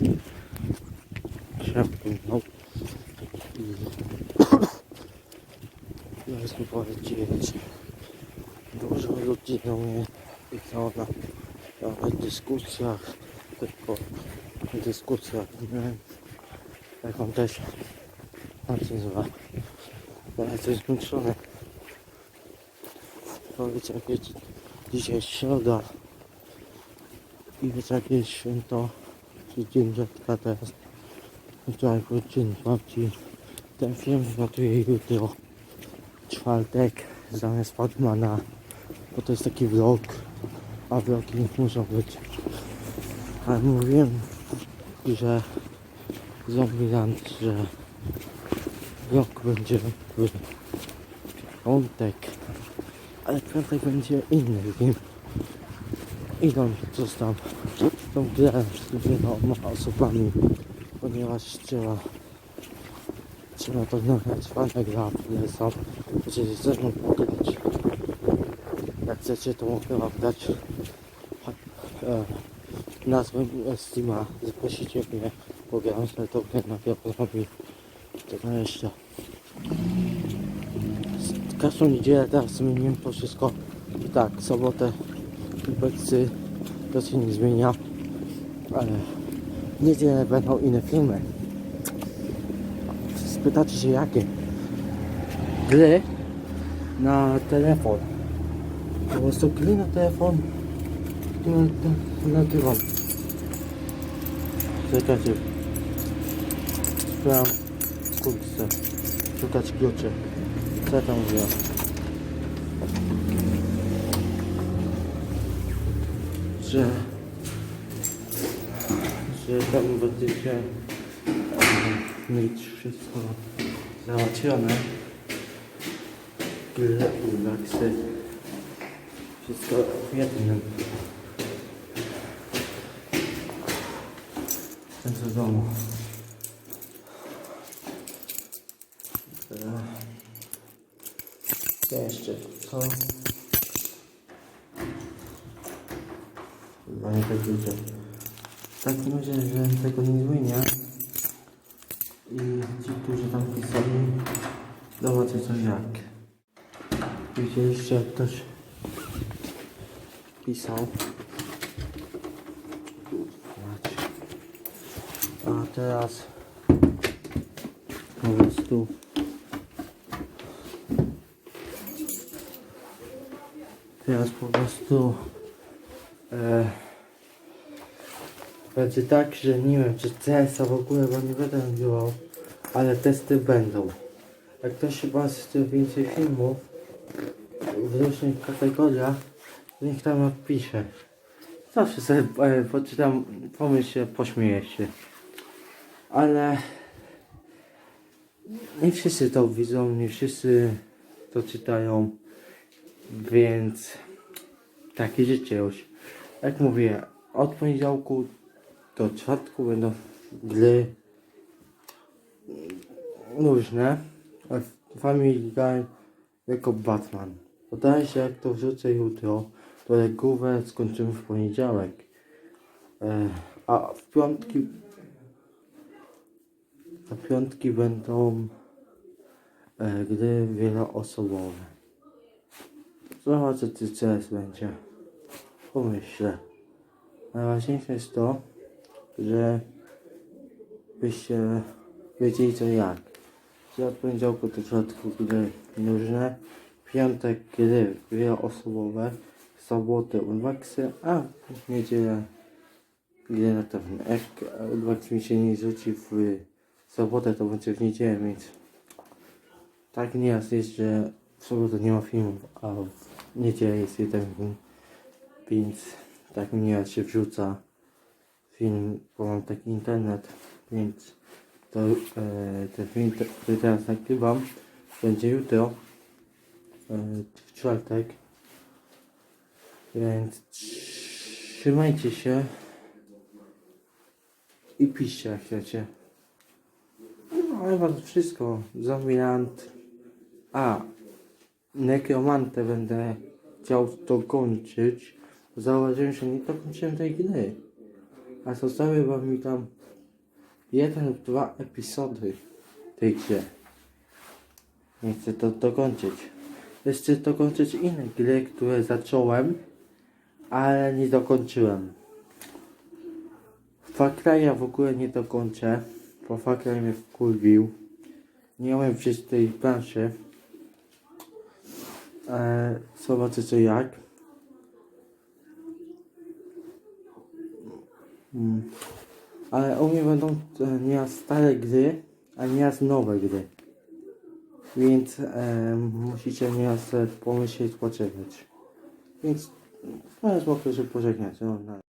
i zaraz mi powiedzieć, dużo ludzi do mnie pisało na, na dyskusjach, tylko dyskusjach, nie? taką też bardzo ja coś zmęczony. Powiedz jak jest dzisiaj środa. I jest jakieś święto, czy dzień dziadka teraz. Wczoraj był dzień babci. Ten film zlatuje jutro, czwartek, zamiast Fatmana, bo to jest taki vlog, a vlogi muszą być. Ale mówiłem, że Zombieland, że vlog będzie w piątek, ale piątek będzie inny film. Idą został tą grę z wieloma osobami, ponieważ trzeba trzeba to nagrać fajne gra, które są, jeżeli chcesz mu pograć. Jak chcecie to mogę wam dać e, nazwę Steama, zaprosicie mnie, pogram sobie to grę na robi. To jeszcze. Z każdą niedzielę teraz zmieniłem to wszystko. I tak, sobotę Ubeksy to się nie zmienia, ale niedzielę będą inne filmy. Spytacie się jakie? Gry na telefon. Po prostu gry na telefon, które to nagrywam. Czekajcie. Sprawdzam kurczę. Szukać kluczy. Co tam mówiłem? Że, że tam będziecie em, mieć wszystko załatwione. Gry, relaksy, wszystko w jednym. Ten co domu. Teraz jeszcze co? Chyba nie tak dużo. W takim razie, że tego nie zmienia i ci, którzy tam pisali, zobaczę co jak. Widzieliście jak ktoś pisał. A teraz po prostu teraz po prostu e, będzie tak, że nie wiem czy CS w ogóle bo nie będę nagrywał, ale testy będą. Jak ktoś chyba chce więcej filmów w różnych kategoriach, to niech tam napisze. Zawsze sobie e, poczytam, pomyśl się, pośmieję się. Ale nie wszyscy to widzą, nie wszyscy to czytają, więc takie życie już. Jak mówię, od poniedziałku do czwartku będą gry różne. A Family Guy jako Batman. Podaje się jak to wrzucę jutro, to regułę skończymy w poniedziałek. E, a w piątki a piątki będą e, gry wieloosobowe. Zobaczę czy CS będzie. Pomyślę. Najważniejsze jest to, że byście wiedzieli co jak. Że od poniedziałku do czwartku gry różne, piątek gry wieloosobowe, w sobotę unwaksy, a w niedzielę gry na pewno. Jak unwaks mi się nie rzuci w sobotę, to będzie w niedzielę, więc tak nieraz jest, że w sobotę nie ma filmów, a w niedzielę jest jeden film, więc tak nieraz się wrzuca film, bo mam taki internet, więc to e, ten film, który teraz nagrywam, będzie jutro, e, w czwartek, więc trzymajcie się i piszcie jak chcecie. No chyba to wszystko. Zombieland. A, Nekromantę będę chciał dokończyć. Zauważyłem, że nie dokończyłem tej gry. A zostały wam mi tam jeden lub dwa epizody tej grze. Nie chcę to dokończyć. Jeszcze dokończyć inne gry, które zacząłem, ale nie dokończyłem. Cry'a w ogóle nie dokończę, bo Cry mnie wkurwił. Nie umiem wziąć tej planszy. Eee, zobaczycie jak. Mm. Ale u mnie będą e, nieraz stare gry, a nieraz nowe gry. Więc e, musicie nieraz pomyśleć, poczekać. Więc no jest mogę się pożegnać. No, na.